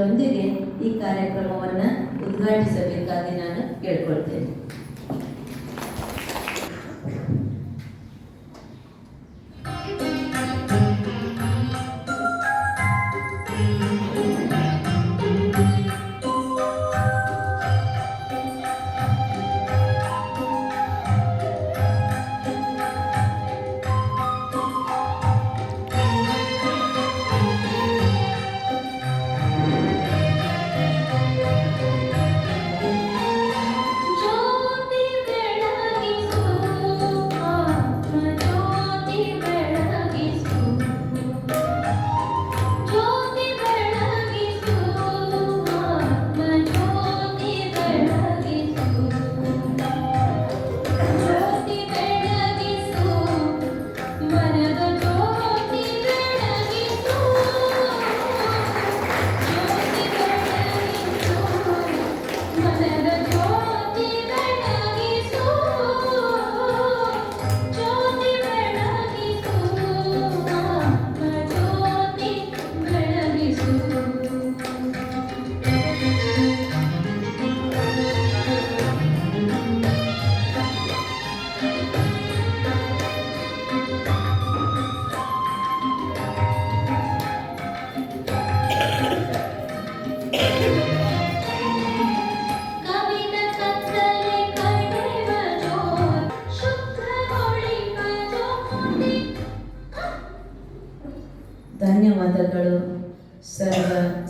ಇದರೊಂದಿಗೆ ಈ ಕಾರ್ಯಕ್ರಮವನ್ನು ಉದ್ಘಾಟಿಸಬೇಕಾಗಿ ನಾನು ಕೇಳ್ಕೊಳ್ತೇನೆ.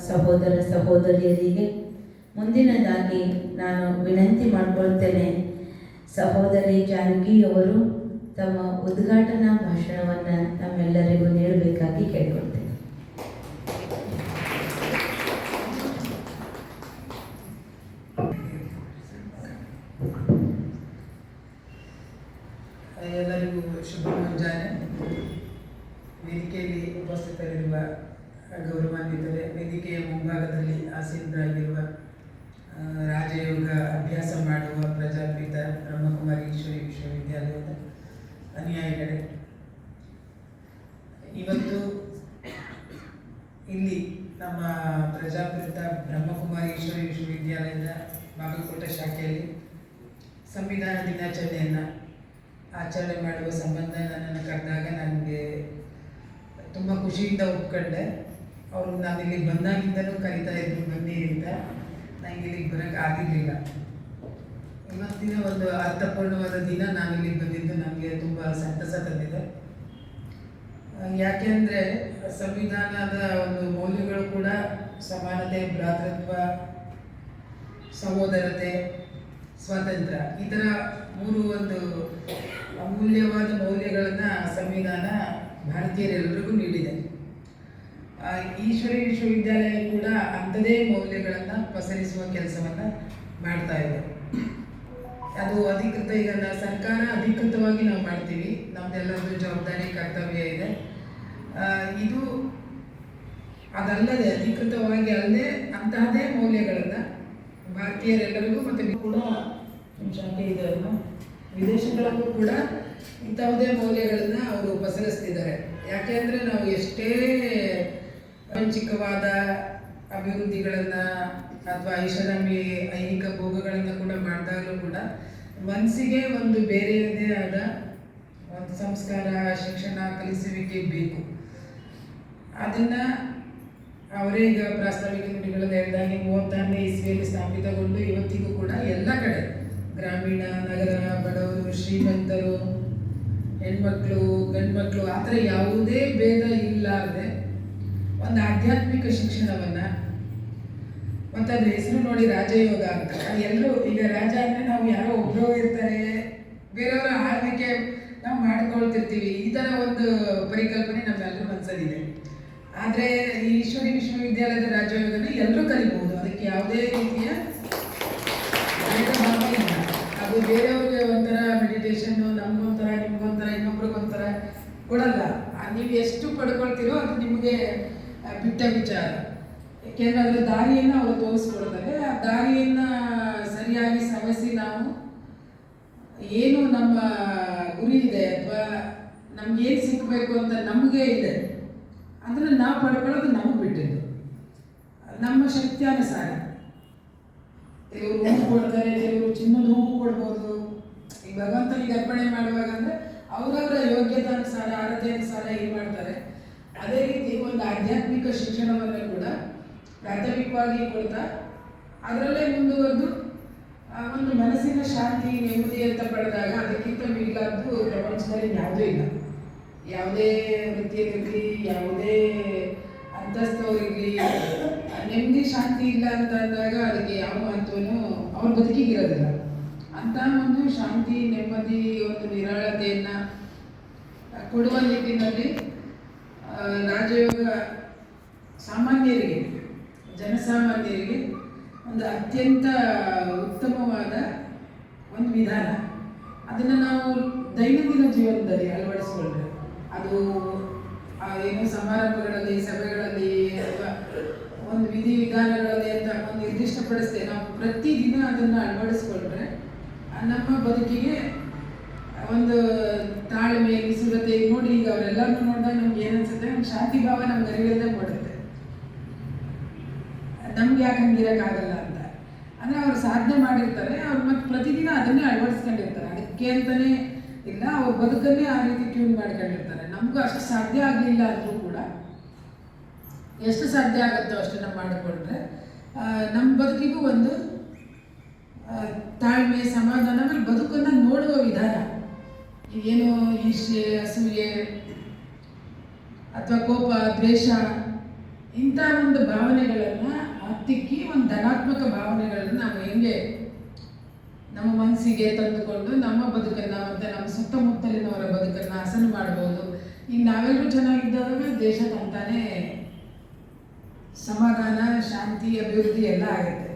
ಸಹೋದರ ಸಹೋದರಿಯರಿಗೆ, ಮುಂದಿನದಾಗಿ ನಾನು ವಿನಂತಿ ಮಾಡಿಕೊಳ್ತೇನೆ. ಸಹೋದರಿ ಜಾನಕಿಯವರು ತಮ್ಮ ಉದ್ಘಾಟನಾ ಭಾಷಣವನ್ನು ನಮ್ಮೆಲ್ಲರಿಗೂ ನೀಡಬೇಕಾಗಿ ಕೇಳ್ಕೊಳ್ತೇನೆ. ಎಲ್ಲರಿಗೂ ಶುಭ ಮುಂಜಾನೆ ವೇದಿಕೆಯಲ್ಲಿ ಉಪಸ್ಥಿತರಿರುವ ಗೌರವಾನ್ವಿತರೆ. ವೇದಿಕೆಯ ಮುಂಭಾಗದಲ್ಲಿ ಆಸೀನರಾಗಿರುವ ರಾಜಯೋಗ ಅಭ್ಯಾಸ ಮಾಡುವ ಪ್ರಜಾಪಿತ ಬ್ರಹ್ಮಕುಮಾರಿ ಈಶ್ವರಿ ವಿಶ್ವವಿದ್ಯಾಲಯದ ಅನುಯಾಯಿಗಳೇ. ಇವತ್ತು ಇಲ್ಲಿ ನಮ್ಮ ಪ್ರಜಾಪಿತ ಬ್ರಹ್ಮಕುಮಾರಿ ಈಶ್ವರಿ ವಿಶ್ವವಿದ್ಯಾಲಯದ ಬಾಗಲಕೋಟೆ ಶಾಖೆಯಲ್ಲಿ ಸಂವಿಧಾನ ದಿನಾಚರಣೆಯನ್ನು ಆಚರಣೆ ಮಾಡುವ ಸಂಬಂಧ ನನ್ನನ್ನು ಕರೆದಾಗ ನನಗೆ ತುಂಬ ಖುಷಿಯಿಂದ ಒಪ್ಕೊಂಡೆ. ಅವರು ನಾನು ಇಲ್ಲಿಗೆ ಬಂದಾಗಿಂದಲೂ ಕರಿತಾ ಇದ್ರು, ಬನ್ನಿ ಅಂತ. ನನಗೆ ಇಲ್ಲಿಗೆ ಬರೋಕ್ಕೆ ಆಗಿರಲಿಲ್ಲ ಇವತ್ತಿನ ಒಂದು ಅರ್ಥಪೂರ್ಣವಾದ ದಿನ ನಾನು ಇಲ್ಲಿಗೆ ಬಂದಿದ್ದು ನನಗೆ ತುಂಬ ಸಂತಸ ತಂದಿದೆ. ಯಾಕೆಂದರೆ ಸಂವಿಧಾನದ ಒಂದು ಮೌಲ್ಯಗಳು ಕೂಡ ಸಮಾನತೆ, ಭ್ರಾತೃತ್ವ, ಸಹೋದರತೆ, ಸ್ವಾತಂತ್ರ್ಯ. ಈ ಥರ ಮೂರು ಒಂದು ಅಮೂಲ್ಯವಾದ ಮೌಲ್ಯಗಳನ್ನು ಸಂವಿಧಾನ ಭಾರತೀಯರೆಲ್ಲರಿಗೂ ನೀಡಿದೆ. ಈಶ್ವರಿ ವಿಶ್ವವಿದ್ಯಾಲಯ ಕೂಡ ಅಂಥದೇ ಮೌಲ್ಯಗಳನ್ನು ಪಸರಿಸುವ ಕೆಲಸವನ್ನು ಮಾಡ್ತಾ ಇದೆ. ಅದು ಅಧಿಕೃತ ಈಗ ಸರ್ಕಾರ ಅಧಿಕೃತವಾಗಿ ನಾವು ಮಾಡ್ತೀವಿ. ನಮ್ದೆಲ್ಲರದ್ದು ಜವಾಬ್ದಾರಿ, ಕರ್ತವ್ಯ ಇದೆ. ಇದು ಅದಲ್ಲದೆ ಅಧಿಕೃತವಾಗಿ ಅಲ್ಲದೆ ಅಂತಹದೇ ಮೌಲ್ಯಗಳನ್ನು ಭಾರತೀಯರೆಲ್ಲರಿಗೂ ಮತ್ತು ಕೂಡ ಶಾಖೆ ಇದೆ ಅಲ್ವಾ? ವಿದೇಶಗಳಲ್ಲೂ ಕೂಡ ಇಂಥದೇ ಮೌಲ್ಯಗಳನ್ನು ಅವರು ಪಸರಿಸ್ತಿದ್ದಾರೆ. ಯಾಕೆಂದ್ರೆ ನಾವು ಎಷ್ಟೇ ಪ್ರಾಪಂಚಿಕವಾದ ಅಭಿವೃದ್ಧಿಗಳನ್ನ ಅಥವಾ ಐಷಾರಾಮಿ ಐಹಿಕ ಭೋಗಗಳನ್ನ ಕೂಡ ಮಾಡಿದಾಗಲೂ ಕೂಡ ಮನಸ್ಸಿಗೆ ಒಂದು ಬೇರೆಯದೇ ಆದ ಒಂದು ಸಂಸ್ಕಾರ, ಶಿಕ್ಷಣ, ಕಲಿಸುವಿಕೆ ಬೇಕು. ಅದನ್ನ ಅವರೇ ಈಗ ಪ್ರಾಸ್ತಾವಿಕ ನುಡಿಗಳಲ್ಲಿ ಹೇಳಿದಾಗೆ ಮೂವತ್ತಾರನೇ ಇಸ್ವಿಯಲ್ಲಿ ಸ್ಥಾಪಿತಗೊಂಡು ಇವತ್ತಿಗೂ ಕೂಡ ಎಲ್ಲ ಕಡೆ ಗ್ರಾಮೀಣ, ನಗರ, ಬಡವರು, ಶ್ರೀಮಂತರು, ಹೆಣ್ಮಕ್ಳು, ಗಂಡ್ಮಕ್ಳು, ಆ ಥರ ಯಾವುದೇ ಭೇದ ಇಲ್ಲಾರದೆ ಒಂದು ಆಧ್ಯಾತ್ಮಿಕ ಶಿಕ್ಷಣವನ್ನ ಮತ್ತೆ ಹೆಸರು ನೋಡಿ ರಾಜಯೋಗ ಅಂತ. ಎಲ್ಲರೂ ಈಗ ರಾಜ ಅಂದ್ರೆ ನಾವು ಯಾರೋ ಒಬ್ರು ಇರ್ತಾರೆ, ಬೇರೆಯವರ ಆಳ್ವಿಕೆ ನಾವು ಮಾಡ್ಕೊಳ್ತಿರ್ತೀವಿ. ಈ ಥರ ಒಂದು ಪರಿಕಲ್ಪನೆ ನಮ್ಮೆಲ್ಲರೂ ಮನಸ್ಸಲ್ಲಿದೆ ಆದರೆ ಈ ಈಶ್ವರಿ ವಿಶ್ವವಿದ್ಯಾಲಯದ ರಾಜಯೋಗನ ಎಲ್ಲರೂ ಕಲಿಬಹುದು. ಅದಕ್ಕೆ ಯಾವುದೇ ರೀತಿಯ ಅದು ಬೇರೆಯವ್ರಿಗೆ ಒಂಥರ ಮೆಡಿಟೇಷನ್ ನಮ್ಗೊಂಥರ, ನಿಮ್ಗೊಂಥರ, ಇನ್ನೊಬ್ರಿಗೊಂಥರ ಕೊಡಲ್ಲ. ನೀವು ಎಷ್ಟು ಪಡ್ಕೊಳ್ತೀರೋ ಅದು ನಿಮಗೆ ಬಿಟ್ಟ ವಿಚಾರ. ಯಾಕೆಂದ್ರೆ ಅದರ ದಾರಿಯನ್ನು ಅವರು ತೋರಿಸ್ಕೊಡ್ತಾರೆ ಆ ದಾರಿಯನ್ನ ಸರಿಯಾಗಿ ಸವಸಿ ನಾವು ಏನು ನಮ್ಮ ಗುರಿ ಇದೆ ಅಥವಾ ನಮ್ಗೆ ಏನು ಸಿಗಬೇಕು ಅಂತ ನಮಗೆ ಇದೆ, ಅದನ್ನು ನಾವು ಪಡ್ಕೊಳ್ಳೋದು ನಮಗೆ ಬಿಟ್ಟಿದ್ದು. ನಮ್ಮ ಶಕ್ತಿಯಾನುಸಾರ ಕೆಲವರು ಹೂವು ಕೊಡ್ತಾರೆ ಕೆಲವರು ಚಿನ್ನದ ಹೂವು ಕೊಡ್ಬೋದು. ಈ ಭಗವಂತನಿಗೆ ಅರ್ಪಣೆ ಮಾಡುವಾಗ ಅಂದ್ರೆ ಅವರವರ ಯೋಗ್ಯತಾನುಸಾರ ಅರ್ಹತೆಯನುಸಾರ ಏನು ಮಾಡ್ತಾರೆ. ಅದೇ ರೀತಿ ಒಂದು ಆಧ್ಯಾತ್ಮಿಕ ಶಿಕ್ಷಣವನ್ನು ಕೂಡ ಪ್ರಾಥಮಿಕವಾಗಿ ಕೊಡ್ತಾ, ಅದರಲ್ಲೇ ಮುಂದುವರೆದು ಒಂದು ಮನಸ್ಸಿನ ಶಾಂತಿ, ನೆಮ್ಮದಿ ಅಂತ ಪಡೆದಾಗ ಅದಕ್ಕಿಂತ ಮಿಗಿಲಾದ್ದು ಪ್ರಪಂಚದಲ್ಲಿ ಯಾವುದೂ ಇಲ್ಲ. ಯಾವುದೇ ವೃತ್ತಿಯಲ್ಲಿರಲಿ, ಯಾವುದೇ ಅಂತಸ್ತವರಿರಲಿ ನೆಮ್ಮದಿ, ಶಾಂತಿ ಇಲ್ಲ ಅಂತ ಅಂದಾಗ ಅದಕ್ಕೆ ಯಾವ ಮಹತ್ವನೂ ಅವ್ರ ಬದುಕಿಗೆ ಇರೋದಿಲ್ಲ ಅಂತ ಒಂದು ಶಾಂತಿ, ನೆಮ್ಮದಿ, ಒಂದು ನಿರಾಳತೆಯನ್ನು ಕೊಡುವ ನಿಟ್ಟಿನಲ್ಲಿ ರಾಜಯೋಗ ಸಾಮಾನ್ಯರಿಗೆ, ಜನಸಾಮಾನ್ಯರಿಗೆ ಒಂದು ಅತ್ಯಂತ ಉತ್ತಮವಾದ ಒಂದು ವಿಧಾನ. ಅದನ್ನು ನಾವು ದೈನಂದಿನ ಜೀವನದಲ್ಲಿ ಅಳವಡಿಸ್ಕೊಂಡ್ರೆ ಅದು ಏನು ಸಮಾರಂಭಗಳಲ್ಲಿ, ಸಭೆಗಳಲ್ಲಿ ಅಥವಾ ಒಂದು ವಿಧಿ ವಿಧಾನಗಳಲ್ಲಿ ಅಂತ ಒಂದು ನಿರ್ದಿಷ್ಟಪಡಿಸ್ತೇವೆ ನಾವು ಪ್ರತಿದಿನ ಅದನ್ನು ಅಳವಡಿಸ್ಕೊಂಡ್ರೆ ನಮ್ಮ ಬದುಕಿಗೆ ಒಂದು ತಾಳ್ಮೆ ನಿಸುರತೆ ನೋಡಿ ಈಗ ಅವರೆಲ್ಲರನ್ನೂ ನೋಡಿದಾಗ ನಮ್ಗೆ ಏನನ್ಸುತ್ತೆ ನಮ್ಮ ಶಾಂತಿ ಭಾವ ನಮ್ಗೆ ಅರಿವಿಲ್ಲದೆ ಕೊಡುತ್ತೆ ನಮ್ಗೆ ಯಾಕೆ ಹಂಗಿರೋಕ್ಕಾಗಲ್ಲ ಅಂತ. ಅಂದರೆ ಅವ್ರು ಸಾಧನೆ ಮಾಡಿರ್ತಾರೆ, ಅವ್ರು ಮತ್ತೆ ಪ್ರತಿದಿನ ಅದನ್ನೇ ಅಳವಡಿಸ್ಕೊಂಡಿರ್ತಾರೆ. ಅದಕ್ಕೆ ಅಂತಲೇ ಇಲ್ಲ, ಅವ್ರ ಬದುಕನ್ನೇ ಆ ರೀತಿ ಟ್ಯೂನ್ ಮಾಡ್ಕೊಂಡಿರ್ತಾರೆ. ನಮಗೂ ಅಷ್ಟು ಸಾಧ್ಯ ಆಗಲಿಲ್ಲ ಅಂದರೂ ಕೂಡ, ಎಷ್ಟು ಸಾಧ್ಯ ಆಗುತ್ತೋ ಅಷ್ಟನ್ನು ಮಾಡಿಕೊಂಡ್ರೆ ನಮ್ಮ ಬದುಕಿಗೂ ಒಂದು ತಾಳ್ಮೆ, ಸಮಾಧಾನ, ಆಮೇಲೆ ಬದುಕನ್ನು ನೋಡುವ ವಿಧಾನ. ಏನು ಈರ್ಷೆ ಅಸೂಯೆ, ಅಥವಾ ಕೋಪ, ದ್ವೇಷ, ಇಂಥ ಒಂದು ಭಾವನೆಗಳನ್ನು ಹತ್ತಿಕ್ಕಿ ಒಂದು ಧನಾತ್ಮಕ ಭಾವನೆಗಳನ್ನು ನಾವು ಹೆಂಗೆ ನಮ್ಮ ಮನಸ್ಸಿಗೆ ತಂದುಕೊಂಡು ನಮ್ಮ ಬದುಕನ್ನು ಮತ್ತು ನಮ್ಮ ಸುತ್ತಮುತ್ತಲಿನವರ ಬದುಕನ್ನು ಹಸನು ಮಾಡ್ಬೋದು. ಈಗ ನಾವೆಲ್ಲರೂ ಚೆನ್ನಾಗಿದ್ದಾಗ ದೇಶ ತಂತಾನೇ ಸಮಾಧಾನ, ಶಾಂತಿ, ಅಭಿವೃದ್ಧಿ ಎಲ್ಲ ಆಗುತ್ತೆ.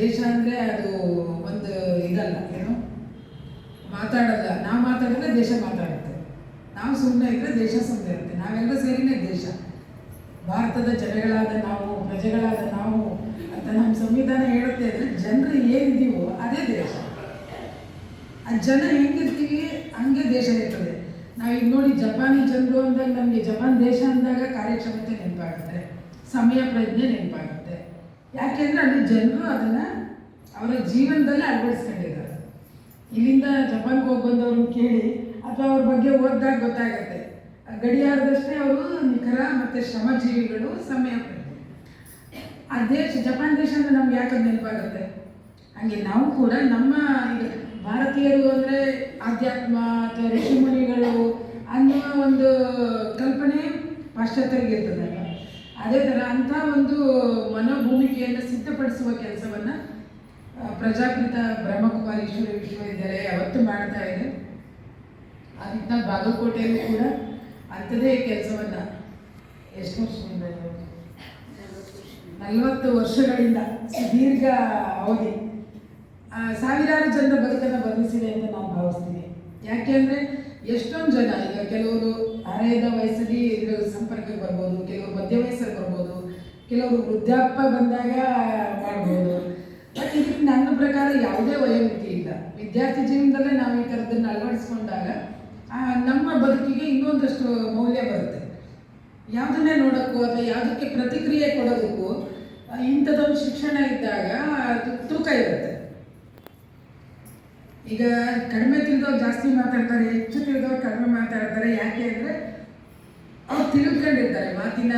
ದೇಶ ಅಂದರೆ ಅದು ಒಂದು ಇದಲ್ಲ, ಏನು? ಮಾತಾಡಲ್ಲ, ನಾವು ಮಾತಾಡಿದ್ರೆ ದೇಶ ಮಾತಾಡುತ್ತೆ. ನಾವು ಸುಮ್ಮನೆ ಇದ್ದರೆ ದೇಶ ಸುಮ್ಮನೆ ಇರುತ್ತೆ. ನಾವೆಲ್ಲ ಸೇರಿನೇ ದೇಶ. ಭಾರತದ ಜನಗಳಾದ ನಾವು, ಪ್ರಜೆಗಳಾದ ನಾವು ಅಂತ ನಮ್ಮ ಸಂವಿಧಾನ ಹೇಳುತ್ತೆ ಅಂದರೆ ಜನರು ಏನಿದೀವೋ ಅದೇ ದೇಶ. ಆ ಜನ ಹೆಂಗಿರ್ತೀವಿ, ಹಂಗೆ ದೇಶ ಇರ್ತದೆ. ನಾವು ನಾವೀಗ ನೋಡಿ ಜಪಾನಿ ಜನರು ಅಂದಾಗ ನಮಗೆ ಜಪಾನ್ ದೇಶ ಅಂದಾಗ ಕಾರ್ಯಕ್ಷಮತೆ ನೆನಪಾಗುತ್ತೆ. ಸಮಯ, ಪ್ರಜ್ಞೆ ನೆನಪಾಗುತ್ತೆ. ಯಾಕೆಂದರೆ ಅಲ್ಲಿ ಜನರು ಅದನ್ನು ಅವರ ಜೀವನದಲ್ಲಿ ಅಳವಡಿಸ್ಕೊಂಡಿದ್ದಾರೆ ಇಲ್ಲಿಂದ ಜಪಾನ್ಗೆ ಹೋಗಿ ಬಂದವ್ರನ್ನ ಕೇಳಿ ಅಥವಾ ಅವ್ರ ಬಗ್ಗೆ ಓದಿದಾಗ ಗೊತ್ತಾಗತ್ತೆ. ಗಡಿಯಾರದಷ್ಟೇ ಅವರು ನಿಖರ ಮತ್ತು ಶ್ರಮಜೀವಿಗಳು ಸಮಯ ಆ ದೇಶ, ಜಪಾನ್ ದೇಶ ಅಂದರೆ ನಮ್ಗೆ ಯಾಕೆ ನೆನಪಾಗುತ್ತೆ? ಹಾಗೆ ನಾವು ಕೂಡ ನಮ್ಮ ಈಗ ಭಾರತೀಯರು ಅಂದರೆ ಆಧ್ಯಾತ್ಮ ಅಥವಾ ಋಷಿಮುನಿಗಳು ಅನ್ನುವ ಒಂದು ಕಲ್ಪನೆ ಪಾಶ್ಚಾತ್ಯರಿಗೆ ಇರ್ತದಲ್ಲ ಅದೇ ಥರ ಅಂಥ ಒಂದು ಮನೋಭೂಮಿಕೆಯನ್ನು ಸಿದ್ಧಪಡಿಸುವ ಕೆಲಸವನ್ನು ಪ್ರಜಾಪಿತ ಬ್ರಹ್ಮಕುಮಾರಿ ಈಶ್ವರ ವಿಶ್ವವಿದ್ಯಾಲಯ ಯಾವತ್ತು ಮಾಡ್ತಾ ಇದೆ. ಆ ಬಾಗಲಕೋಟೆಯಲ್ಲಿ ಕೂಡ ಅಂಥದೇ ಕೆಲಸವನ್ನು ಎಷ್ಟು ವರ್ಷದಿಂದ? ನಲವತ್ತು ವರ್ಷಗಳಿಂದ ಸುದೀರ್ಘ ಅವಧಿ. ಸಾವಿರಾರು ಜನರ ಬದುಕನ್ನು ಬದಲಿಸಿದೆ ಅಂತ ನಾನು ಭಾವಿಸ್ತೀನಿ. ಯಾಕೆ ಅಂದರೆ ಎಷ್ಟೊಂದು ಜನ, ಈಗ ಕೆಲವರು ಹರೆಯದ ವಯಸ್ಸಲ್ಲಿ ಇದ್ರ ಸಂಪರ್ಕಕ್ಕೆ ಬರ್ಬೋದು, ಕೆಲವರು ಮಧ್ಯ ವಯಸ್ಸಲ್ಲಿ ಬರ್ಬೋದು, ಕೆಲವರು ವೃದ್ಧಾಪ್ಯ ಬಂದಾಗ ಮಾಡ್ಬೋದು. ಇದಕ್ಕೆ ನನ್ನ ಪ್ರಕಾರ ಯಾವುದೇ ವಯೋಮಿತಿ ಇಲ್ಲ ವಿದ್ಯಾರ್ಥಿ ಜೀವನದಲ್ಲೇ ನಾವು ಈ ಥರದನ್ನು ಅಳವಡಿಸ್ಕೊಂಡಾಗ ನಮ್ಮ ಬದುಕಿಗೆ ಇನ್ನೊಂದಷ್ಟು ಮೌಲ್ಯ ಬರುತ್ತೆ. ಯಾವುದನ್ನೇ ನೋಡೋಕ್ಕೂ ಅಥವಾ ಯಾವುದಕ್ಕೆ ಪ್ರತಿಕ್ರಿಯೆ ಕೊಡೋದಕ್ಕೂ ಇಂಥದ್ದೊಂದು ಶಿಕ್ಷಣ ಇದ್ದಾಗ ತೂಕ ಇರುತ್ತೆ. ಈಗ ಕಡಿಮೆ ತಿಳಿದವ್ರು ಜಾಸ್ತಿ ಮಾತಾಡ್ತಾರೆ, ಹೆಚ್ಚು ತಿಳಿದವ್ರು ಕಡಿಮೆ ಮಾತಾಡ್ತಾರೆ. ಯಾಕೆ ಅಂದರೆ, ಅವ್ರು ತಿಳ್ಕೊಂಡಿರ್ತಾರೆ, ಮಾತಿನ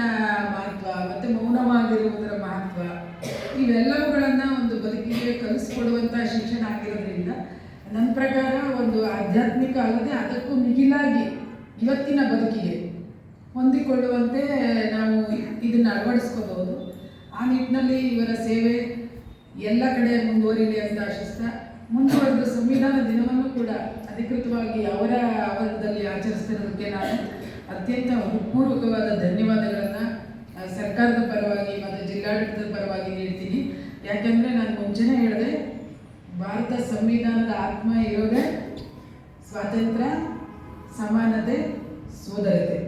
ಮಹತ್ವ, ಮತ್ತು ಮೌನವಾಗಿರುವುದರ ಮಹತ್ವ, ಇವೆಲ್ಲವುಗಳನ್ನು ಕಲಿಸ್ಕೊಡುವಂಥ ಶಿಕ್ಷಣ ಆಗಿರೋದ್ರಿಂದ. ನನ್ನ ಪ್ರಕಾರ ಒಂದು ಆಧ್ಯಾತ್ಮಿಕ ಅಲ್ಲದೆ ಅದಕ್ಕೂ ಮಿಗಿಲಾಗಿ ಇವತ್ತಿನ ಬದುಕಿಗೆ ಹೊಂದಿಕೊಳ್ಳುವಂತೆ ನಾವು ಇದನ್ನು ಅಳವಡಿಸ್ಕೋಬಹುದು. ಆ ನಿಟ್ಟಿನಲ್ಲಿ ಇವರ ಸೇವೆ ಎಲ್ಲ ಕಡೆ ಮುಂದುವರಿಲಿ ಅಂತ ಆಶಿಸ್ತಾ. ಮುಂದುವರೆದ ಸಂವಿಧಾನ ದಿನವನ್ನು ಕೂಡ ಅಧಿಕೃತವಾಗಿ ಅವರ ಆವರಣದಲ್ಲಿ ಆಚರಿಸ್ತಿರೋದಕ್ಕೆ ನಾನು ಅತ್ಯಂತ ಹೃತ್ಪೂರ್ವಕವಾದ ಧನ್ಯವಾದಗಳನ್ನು ಸರ್ಕಾರದ ಪರವಾಗಿ ಮತ್ತು ಜಿಲ್ಲಾಡಳಿತದ ಪರವಾಗಿ ನೀಡ್ತೀನಿ. ಯಾಕೆಂದರೆ ನಾನು ಮುಂಚೆನೇ ಹೇಳಿದೆ, ಭಾರತ ಸಂವಿಧಾನದ ಆತ್ಮ ಇರೋದೇ ಸ್ವಾತಂತ್ರ್ಯ, ಸಮಾನತೆ, ಸೋದರತೆ.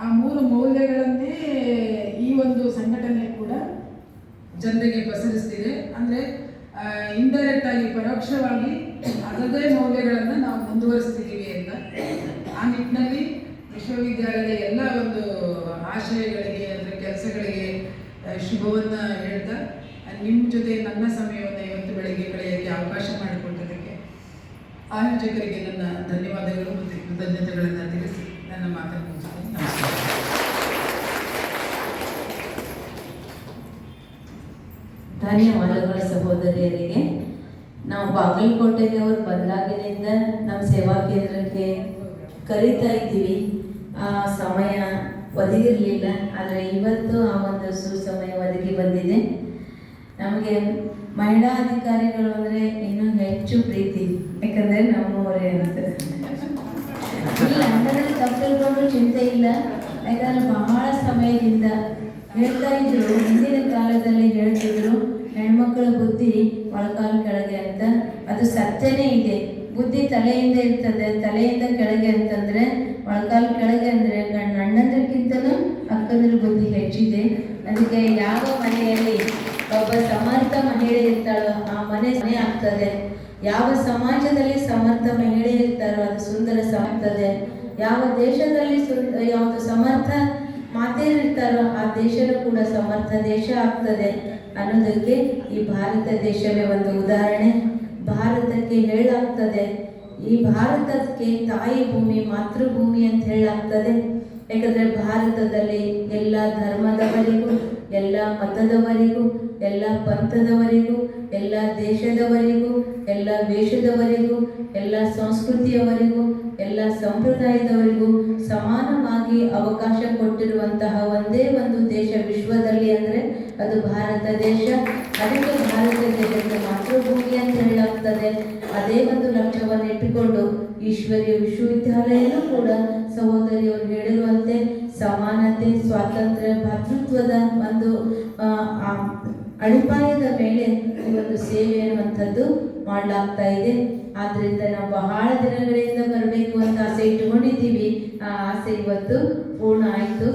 ಆ ಮೂರು ಮೌಲ್ಯಗಳನ್ನೇ ಈ ಒಂದು ಸಂಘಟನೆ ಕೂಡ ಜನರಿಗೆ ಪಸರಿಸ್ತಿದೆ. ಅಂದರೆ ಇಂಡೈರೆಕ್ಟ್ ಆಗಿ, ಪರೋಕ್ಷವಾಗಿ ಅದರದೇ ಮೌಲ್ಯಗಳನ್ನು ನಾವು ಮುಂದುವರಿಸ್ತಿದ್ದೀವಿ ಅಂತ. ಆ ನಿಟ್ಟಿನಲ್ಲಿ ವಿಶ್ವವಿದ್ಯಾಲಯದ ಎಲ್ಲ ಒಂದು ಆಶಯಗಳಿಗೆ, ಅದರ, ಕೆಲಸಗಳಿಗೆ ಶುಭವನ್ನು ಹೇಳ್ತಾ ನಿಮ್ಮ ಜೊತೆ ನನ್ನ ಸಮಯವನ್ನು ಇವತ್ತು ಬೆಳಗ್ಗೆ ಕಳೆಯೋಕ್ಕೆ ಅವಕಾಶ ಮಾಡಿಕೊಟ್ಟದಕ್ಕೆ ಆಯೋಜಕರಿಗೆ ನನ್ನ ಧನ್ಯವಾದಗಳು ಮತ್ತು ಕೃತಜ್ಞತೆಗಳನ್ನು ತಿಳಿಸಿ ನನ್ನ ಮಾತನ್ನು ನಮಸ್ಕಾರ. ಧನ್ಯವಾದಗಳು ಸಹೋದರಿಯರಿಗೆ. ನಾವು ಬಾಗಲಕೋಟೆಗೆ ಅವರು ಬಂದಾಗಿನಿಂದ ನಮ್ಮ ಸೇವಾ ಕೇಂದ್ರಕ್ಕೆ ಕರೀತಾ ಇದ್ದೀವಿ. ಆ ಸಮಯ ಒದಗಿರಲಿಲ್ಲ, ಆದರೆ ಇವತ್ತು ಆ ಒಂದು ಸುಸಮಯ ಒದಗಿ ಬಂದಿದೆ. ನಮಗೆ ಮಹಿಳಾ ಅಧಿಕಾರಿಗಳು ಅಂದರೆ ಇನ್ನೂ ಹೆಚ್ಚು ಪ್ರೀತಿ. ಯಾಕಂದರೆ ನಮ್ಮವರೇ ಅಂತ ಇಲ್ಲ ಅಂದರೆ ಚಿಂತೆ ಇಲ್ಲ. ಯಾಕಂದ್ರೆ ಬಹಳ ಸಮಯದಿಂದ ಹೇಳ್ತಾ ಇದ್ರು, ಹಿಂದಿನ ಕಾಲದಲ್ಲಿ ಹೇಳ್ತಿದ್ರು, ಹೆಣ್ಮಕ್ಳ ಬುದ್ಧಿ ಒಳಕಾಲು ಕೆಳಗೆ ಅಂತ. ಅದು ಸತ್ಯನೇ ಇದೆ. ಬುದ್ಧಿ ತಲೆಯಿಂದ ಇರ್ತದೆ, ತಲೆಯಿಂದ ಕೆಳಗೆ ಅಂತಂದ್ರೆ ಒಳಕಾಲು ಕೆಳಗೆ ಅಂದರೆ ಗಂಡ ಅಣ್ಣಂದ್ರಕ್ಕಿಂತಲೂ ಅಕ್ಕಂದ್ರ ಬುದ್ಧಿ ಹೆಚ್ಚಿದೆ. ಅದಕ್ಕೆ ಯಾವ ಮನೆಯಲ್ಲಿ ಒಬ್ಬ ಸಮರ್ಥ ಮಹಿಳೆ ಇರ್ತಾಳೋ ಆ ಮನೆ ಮನೆ ಆಗ್ತದೆ. ಯಾವ ಸಮಾಜದಲ್ಲಿ ಸಮರ್ಥ ಮಹಿಳೆ ಇರ್ತಾರೋ ಅದು ಸುಂದರ ಸಾಗ್ತದೆ ಯಾವ ದೇಶದಲ್ಲಿ ಯಾವ ಯಾವುದು ಸಮರ್ಥ ಇರ್ತಾರೋ ಆ ದೇಶನೂ ಕೂಡ ಸಮರ್ಥ ದೇಶ ಆಗ್ತದೆ. ಅನ್ನೋದಕ್ಕೆ ಈ ಭಾರತ ದೇಶವೇ ಒಂದು ಉದಾಹರಣೆ. ಭಾರತಕ್ಕೆ ಹೇಳಾಗ್ತದೆ. ಈ ಭಾರತಕ್ಕೆ ತಾಯಿ ಭೂಮಿ, ಮಾತೃಭೂಮಿ ಅಂತ ಹೇಳಾಗ್ತದೆ. ಯಾಕಂದ್ರೆ ಭಾರತದಲ್ಲಿ ಎಲ್ಲ ಧರ್ಮದವರಿಗೂ ಎಲ್ಲ ಮತದವರಿಗೂ ಎಲ್ಲ ಪಂಥದವರಿಗೂ, ಎಲ್ಲ ದೇಶದವರಿಗೂ, ಎಲ್ಲ ವೇಷದವರಿಗೂ, ಎಲ್ಲ ಸಂಸ್ಕೃತಿಯವರಿಗೂ, ಎಲ್ಲ ಸಂಪ್ರದಾಯದವರಿಗೂ ಸಮಾನವಾಗಿ ಅವಕಾಶ ಕೊಟ್ಟಿರುವಂತಹ ಒಂದೇ ಒಂದು ದೇಶ ವಿಶ್ವದಲ್ಲಿ ಅಂದರೆ ಅದು ಭಾರತ ದೇಶ. ಅದಕ್ಕೆ ಭಾರತ ದೇಶಕ್ಕೆ ಮಾತೃಭೂಮಿ ಅಂತ ಹೇಳಲಾಗ್ತದೆ. ಅದೇ ಒಂದು ಲಕ್ಷ್ಯವನ್ನು ಇಟ್ಟುಕೊಂಡು ಈಶ್ವರೀಯ ವಿಶ್ವವಿದ್ಯಾಲಯನೂ ಕೂಡ ಸಹೋದರಿಯವರು ಹೇಳಿರುವಂತೆ ಸಮಾನತೆ, ಸ್ವಾತಂತ್ರ್ಯ, ಭಾತೃತ್ವದ ಒಂದು ಅಡಿಪಾಯದ ಮೇಲೆ ಈ ಒಂದು ಸೇವೆ ಅನ್ನುವಂಥದ್ದು ಮಾಡಲಾಗ್ತಾ ಇದೆ. ಆದ್ರಿಂದ ನಾವು ಬಹಳ ದಿನಗಳಿಂದ ಬರಬೇಕು ಅಂತ ಆಸೆ ಇಟ್ಟುಕೊಂಡಿದ್ದೀವಿ. ಆ ಆಸೆ ಇವತ್ತು ಪೂರ್ಣ ಆಯಿತು.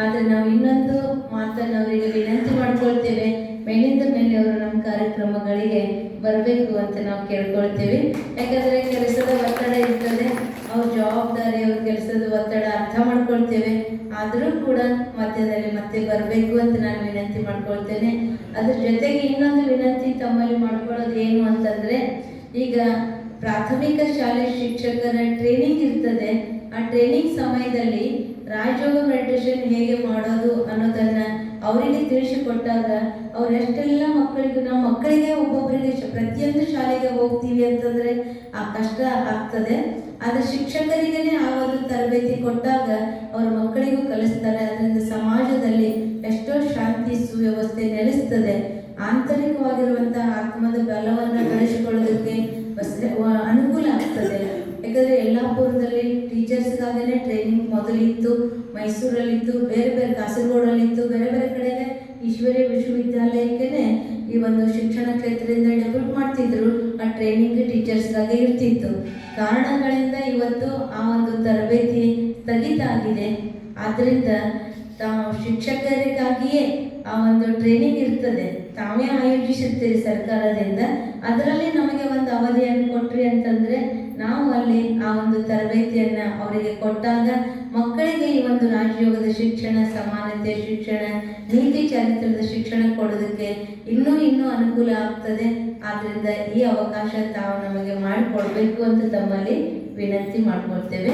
ಆದರೆ ನಾವು ಇನ್ನೊಂದು ಮಾತನ್ನು ಅವರಿಗೆ ವಿನಂತಿ ಮಾಡ್ಕೊಳ್ತೇವೆ. ಮೇಲಿಂದ ಮೇಲೆ ಅವರು ನಮ್ಮ ಕಾರ್ಯಕ್ರಮಗಳಿಗೆ ಬರಬೇಕು ಅಂತ ನಾವು ಕೇಳ್ಕೊಳ್ತೇವೆ. ಯಾಕಂದರೆ ಕೆಲಸದ ಒತ್ತಡ ಇರ್ತದೆ. ಅವ್ರ ಜವಾಬ್ದಾರಿ ಅವ್ರ ಕೆಲಸದ ಒತ್ತಡ ಅರ್ಥ ಮಾಡ್ಕೊಳ್ತೇವೆ. ಆದರೂ ಕೂಡ ಮಧ್ಯದಲ್ಲಿ ಮತ್ತೆ ಬರಬೇಕು ಅಂತ ನಾನು ವಿನಂತಿ ಮಾಡ್ಕೊಳ್ತೇನೆ. ಅದ್ರ ಜೊತೆಗೆ ಇನ್ನೊಂದು ವಿನಂತಿ ತಮ್ಮಲ್ಲಿ ಮಾಡ್ಕೊಳ್ಳೋದು ಏನು ಅಂತಂದರೆ, ಈಗ ಪ್ರಾಥಮಿಕ ಶಾಲೆ ಶಿಕ್ಷಕರ ಟ್ರೈನಿಂಗ್ ಇರ್ತದೆ. ಆ ಟ್ರೈನಿಂಗ್ ಸಮಯದಲ್ಲಿ ರಾಜಯೋಗ ಮೆಡಿಟೇಷನ್ ಹೇಗೆ ಮಾಡೋದು ಅನ್ನೋದನ್ನು ಅವರಿಗೆ ತಿಳಿಸಿಕೊಟ್ಟಾಗ ಅವ್ರು ಎಷ್ಟೆಲ್ಲ ಮಕ್ಕಳಿಗೂ, ನಾವು ಮಕ್ಕಳಿಗೆ ಒಬ್ಬೊಬ್ಬರಿಗೆ ಪ್ರತಿಯೊಂದು ಶಾಲೆಗೆ ಹೋಗ್ತೀವಿ ಅಂತಂದರೆ ಆ ಕಷ್ಟ ಆಗ್ತದೆ. ಆದ್ರೆ ಶಿಕ್ಷಕರಿಗೇನೆ ಆ ಒಂದು ತರಬೇತಿ ಕೊಟ್ಟಾಗ ಅವ್ರ ಮಕ್ಕಳಿಗೂ ಕಲಿಸ್ತಾರೆ. ಅದರಿಂದ ಸಮಾಜದಲ್ಲಿ ಎಷ್ಟೋ ಶಾಂತಿ ಸುವ್ಯವಸ್ಥೆ ನೆಲೆಸ್ತದೆ. ಆಂತರಿಕವಾಗಿರುವಂತಹ ಶಿಕ್ಷಕರಿಗಾಗಿಯೇ ಆ ಒಂದು ಟ್ರೈನಿಂಗ್ ಇರ್ತದೆ. ತಾವೇ ಆಯೋಜಿಸುತ್ತೇವೆ ಸರ್ಕಾರದಿಂದ ಅದರಲ್ಲಿ ನಮಗೆ ಒಂದು ಅವಧಿಯನ್ನು ಕೊಟ್ರಿ ಅಂತಂದ್ರೆ ನಾವು ಅಲ್ಲಿ ಆ ಒಂದು ತರಬೇತಿಯನ್ನ ಅವರಿಗೆ ಕೊಟ್ಟಾಗ ಮಕ್ಕಳಿಗೆ ಈ ಒಂದು ರಾಜಯೋಗದ ಶಿಕ್ಷಣ ಸಮಾನತೆ ಶಿಕ್ಷಣ, ನೀತಿ ಚರಿತ್ರದ ಶಿಕ್ಷಣ ಕೊಡೋದಕ್ಕೆ ಇನ್ನೂ ಇನ್ನೂ ಅನುಕೂಲ ಆಗ್ತದೆ. ಆದ್ದರಿಂದ ಈ ಅವಕಾಶ ತಾವು ನಮಗೆ ಮಾಡಿಕೊಡ್ಬೇಕು ಅಂತ ತಮ್ಮಲ್ಲಿ ವಿನಂತಿ ಮಾಡ್ಕೊಳ್ತೇವೆ.